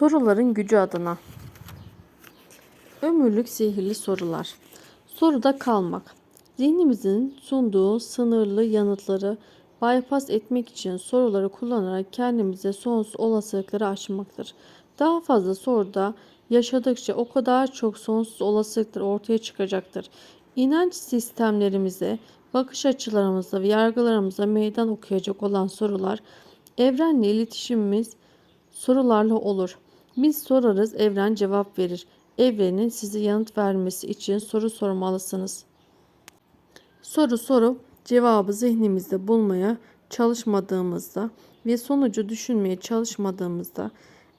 Soruların gücü adına. Ömürlük sihirli sorular. Soruda kalmak. Zihnimizin sunduğu sınırlı yanıtları bypass etmek için soruları kullanarak kendimize sonsuz olasılıkları açmaktır. Daha fazla soruda yaşadıkça o kadar çok sonsuz olasılıklar ortaya çıkacaktır. İnanç sistemlerimize, bakış açılarımıza ve yargılarımıza meydan okuyacak olan sorular evrenle iletişimimiz sorularla olur. Biz sorarız, evren cevap verir. Evrenin size yanıt vermesi için soru sormalısınız. Soru sorup cevabı zihnimizde bulmaya çalışmadığımızda ve sonucu düşünmeye çalışmadığımızda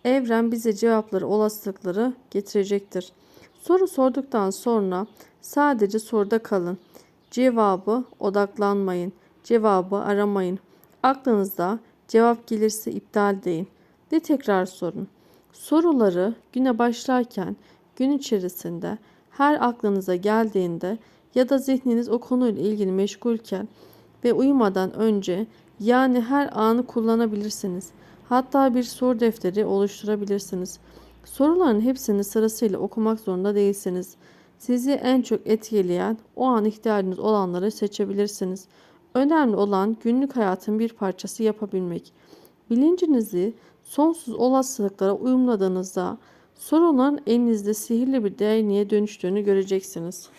evren bize cevapları, olasılıkları getirecektir. Soru sorduktan sonra sadece soruda kalın. Cevabı odaklanmayın. Cevabı aramayın. Aklınızda cevap gelirse iptal deyin de tekrar sorun. Soruları güne başlarken gün içerisinde her aklınıza geldiğinde ya da zihniniz o konuyla ilgili meşgulken ve uyumadan önce yani her anı kullanabilirsiniz. Hatta bir soru defteri oluşturabilirsiniz. Soruların hepsini sırasıyla okumak zorunda değilsiniz. Sizi en çok etkileyen o an ihtiyacınız olanları seçebilirsiniz. Önemli olan günlük hayatın bir parçası yapabilmek. Bilincinizi sonsuz olasılıklara uyumladığınızda sorunların elinizde sihirli bir değneğe dönüştüğünü göreceksiniz.